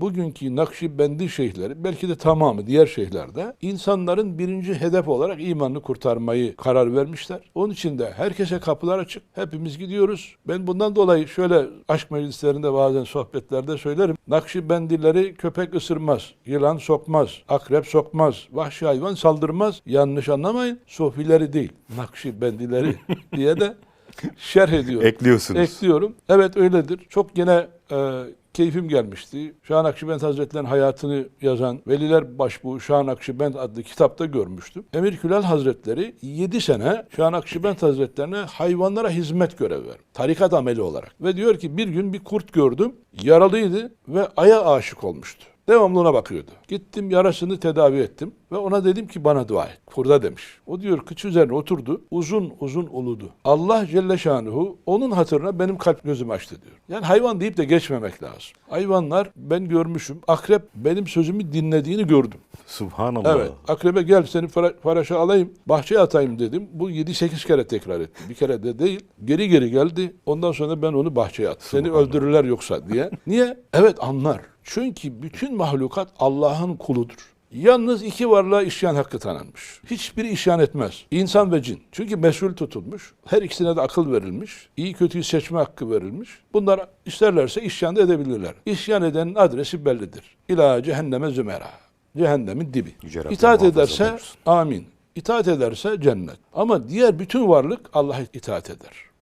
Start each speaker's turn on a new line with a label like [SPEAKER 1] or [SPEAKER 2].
[SPEAKER 1] bugünkü Nakşibendi şeyhleri belki de tamamı diğer şeyhlerde insanların birinci hedef olarak imanını kurtarmayı karar vermişler. Onun için de herkese kapılar açık. Hepimiz gidiyoruz. Ben bundan dolayı şöyle aşk meclislerinde bazen sohbetlerde söylerim. Nakşibendileri köpek ısırmaz, yılan sokmaz, akrep sokmaz, vahşi hayvan saldırmaz. Yanlış anlamayın. Sofileri değil, Nakşibendileri diye de şerh ediyorum.
[SPEAKER 2] Ekliyorsunuz.
[SPEAKER 1] Ekliyorum. Evet öyledir. Çok gene e, keyfim gelmişti. Şah Nakşibend Hazretleri'nin hayatını yazan Veliler Başbuğu Şah Nakşibend adlı kitapta görmüştüm. Emir Külal Hazretleri 7 sene Şah Nakşibend Hazretlerine hayvanlara hizmet görevi vermiş. Tarikat ameli olarak. Ve diyor ki bir gün bir kurt gördüm. Yaralıydı ve aya aşık olmuştu. Devamlı ona bakıyordu. Gittim yarasını tedavi ettim ve ona dedim ki bana dua et. Kurda demiş. O diyor kıç üzerine oturdu. Uzun uzun uludu. Allah Celle Şanuhu onun hatırına benim kalp gözümü açtı diyor. Yani hayvan deyip de geçmemek lazım. Hayvanlar ben görmüşüm. Akrep benim sözümü dinlediğini gördüm.
[SPEAKER 2] Subhanallah.
[SPEAKER 1] Evet. Akrebe gel seni fara- faraşa alayım. Bahçeye atayım dedim. Bu 7-8 kere tekrar etti. Bir kere de değil. Geri geri geldi. Ondan sonra ben onu bahçeye attım. Seni öldürürler yoksa diye. Niye? Evet anlar. Çünkü bütün mahlukat Allah'ın kuludur. Yalnız iki varlığa isyan hakkı tanınmış. Hiçbiri isyan etmez. İnsan ve cin. Çünkü mesul tutulmuş. Her ikisine de akıl verilmiş. İyi kötüyü seçme hakkı verilmiş. Bunlar isterlerse isyan da edebilirler. İsyan edenin adresi bellidir. İlâ cehenneme zümera. Cehennemin dibi.
[SPEAKER 2] Yüce
[SPEAKER 1] İtaat ederse amin. İtaat ederse cennet. Ama diğer bütün varlık Allah'a itaat eder.